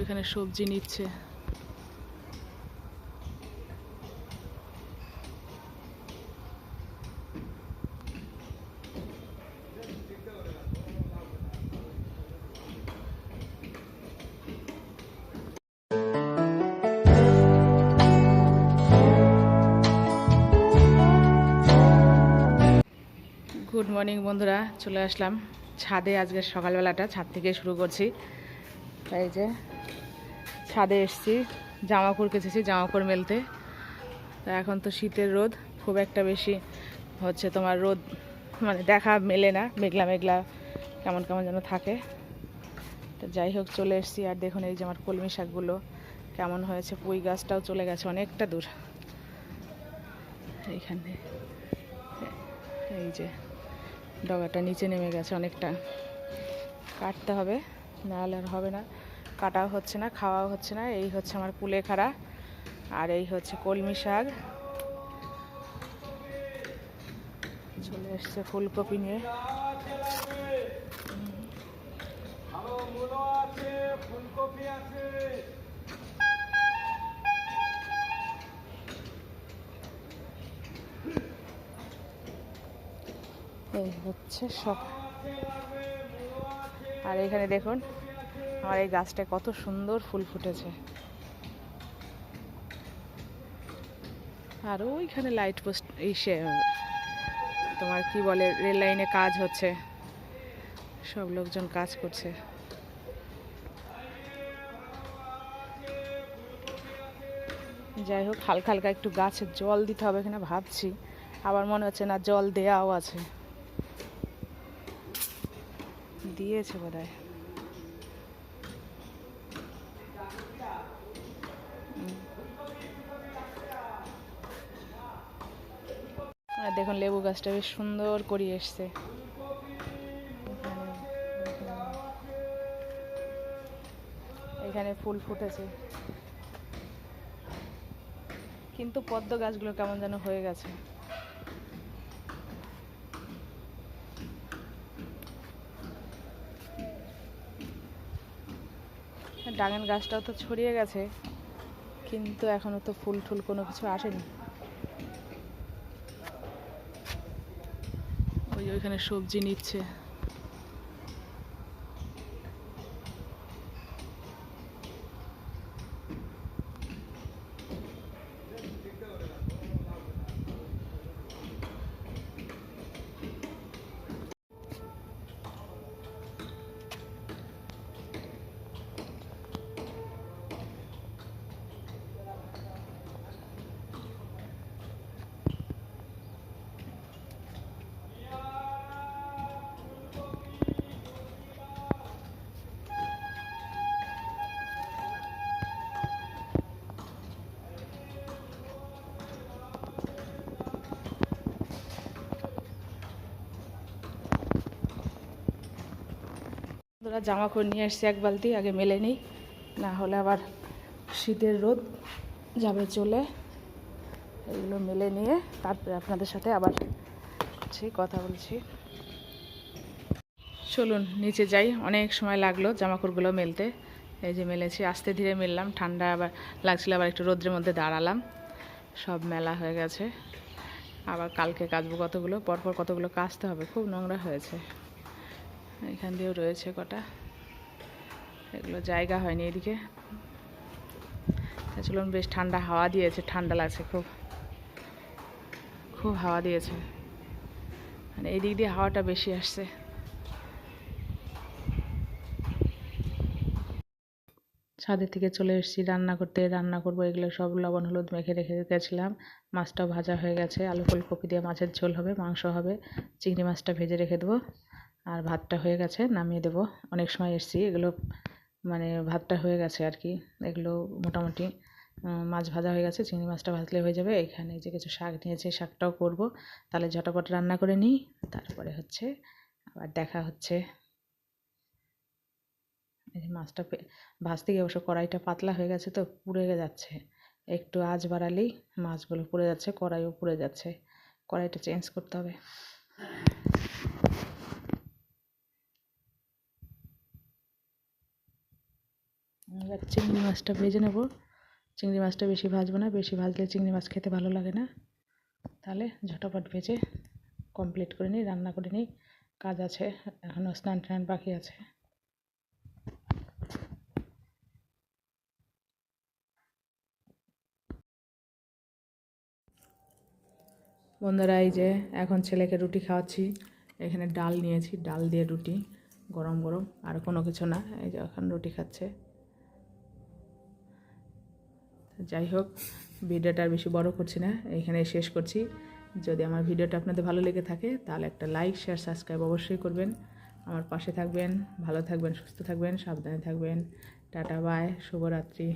ওইখানে সবজি নিচ্ছে। গুড মর্নিং বন্ধুরা, চলে আসলাম ছাদে আজকে সকালবেলাটা, ছাদ থেকে শুরু করছি। এই যে ছাদে এসছি জামা কাপড় কেচেছি জামা কাপড় মেলতে। তা এখন তো শীতের রোদ, খুব একটা বেশি হচ্ছে তোমার রোদ মানে দেখা মেলে না, মেঘলা মেঘলা, কেমন কেমন যেন থাকে। তো যাই হোক, চলে এসছি, আর দেখুন এই যে আমার কলমি শাকগুলো, কেমন হয়েছে, পুঁই গাছটাও চলে গেছে অনেকটা দূর। এইখানে, এই যে ডগাটা নিচে নেমে গেছে অনেকটা। কাটতে হবে নাহলে আর হবে না। কাটাও হচ্ছে না খাওয়াও হচ্ছে না। এই হচ্ছে আমার কুলেখাড়া আর এই হচ্ছে কলমি শাক। চলে এসছে ফুলকপি নিয়ে। এই হচ্ছে সব। আর এখানে দেখুন আমার এই গাছটা কত সুন্দর ফুল ফুটেছে। আর ওইখানে লাইট পোস্ট ইসে তোমার কি বলে রেল লাইনে কাজ হচ্ছে। সব লোকজন কাজ করছে। যাই হোক, হালকা হালকা একটু গাছে জল দিতে হবে কিনা ভাবছি। আবার মনে হচ্ছে না জল দেওয়াও আছে। দিয়েছে বোধ হয় আর দেখুন লেবু গাছটা বেশ সুন্দর করে এসছে। এখানে ফুল ফুটেছে। কিন্তু পদ্ম গাছগুলো কেমন যেন হয়ে গেছে। ডাঙেন গাছটাও তো ছড়িয়ে গেছে, কিন্তু এখনও তো ফুল টুল কোনো কিছু আসেনি। ওই ওইখানে সবজি নিচ্ছে। ওরা জামা কাপড় নিয়ে এসছে এক বালতি, আগে মেলে নিই। না হলে আবার শীতের রোদ যাবে চলে। এগুলো মেলে নিয়ে তারপরে আপনাদের সাথে আবার সেই কথা বলছি। চলুন, নিচে যাই। অনেক সময় লাগল জামা কাপড়গুলো মেলতে। এই যে মেলেছি, আস্তে ধীরে মেললাম। ঠান্ডা আবার লাগছিল, আবার একটু রোদ্রের মধ্যে দাঁড়ালাম। সব মেলা হয়ে গেছে। আবার কালকে কাচবো কতগুলো, পরপর কতগুলো কাচতে হবে, খুব নোংরা হয়েছে। এখান দিয়েও রয়েছে কটা। এগুলো জায়গা হয়নি এদিকে। চলুন, বেশ ঠান্ডা হাওয়া দিয়েছে, ঠান্ডা লাগছে খুব। খুব হাওয়া দিয়েছে। মানে এই দিক দিয়ে হাওয়াটা বেশি আসছে। ছাদের থেকে চলে এসেছি, রান্না করতে। রান্না করব, এগুলো সব লবণ, হলুদ মেখে রেখে গেছিলাম মাছটাও ভাজা হয়ে গেছে। আলু ফুলকপি দিয়ে মাছের ঝোল হবে, মাংস হবে। চিংড়ি মাছটা ভেজে রেখে দেবো। আর ভাতটা হয়ে গেছে, নামিয়ে দেবো। অনেক সময় এসেছি, এগুলো মানে ভাতটা হয়ে গেছে আর কি। এগুলো মোটামুটি মাছ ভাজা হয়ে গেছে, চিংড়ি মাছটা ভাজলে হয়ে যাবে। এখানে যে কিছু শাক নিয়েছে শাকটাও করব। তাহলে ঝটাপট রান্না করে নিই, তারপরে হচ্ছে আবার দেখা হচ্ছে। এই মাছটা ভাজতে গিয়ে অবশ্য কড়াইটা পাতলা হয়ে গেছে তো, পুড়ে যাচ্ছে। একটু আঁচ বাড়ালেই মাছগুলো পুড়ে যাচ্ছে, কড়াইও পুড়ে যাচ্ছে। কড়াইটা চেঞ্জ করতে হবে। এবার চিংড়ি মাছটা ভেজে নেব। চিংড়ি মাছটা বেশি ভাজবো না, বেশি ভাজলে চিংড়ি মাছ খেতে ভালো লাগে না। তাহলে ঝটাপট ভেজে কমপ্লিট করে নিই, রান্না করে নিই। কাজ আছে এখনও স্নান টান বাকি আছে। বন্ধুরা, এই যে এখন ছেলেকে রুটি খাওয়াচ্ছি। এখানে ডাল নিয়েছি, ডাল দিয়ে রুটি, গরম গরম, আর কোনো কিছু না। এই যে এখন রুটি খাচ্ছে। যাই হোক, ভিডিওটা আর বেশি বড় করছি না, এখানে শেষ করছি। যদি আমার ভিডিওটা আপনাদের ভালো লেগে থাকে, তাহলে একটা লাইক শেয়ার সাবস্ক্রাইব অবশ্যই করবেন। আমার পাশে থাকবেন, ভালো থাকবেন, সুস্থ থাকবেন, সাবধানে থাকবেন। টাটা বাই শুভরাত্রি।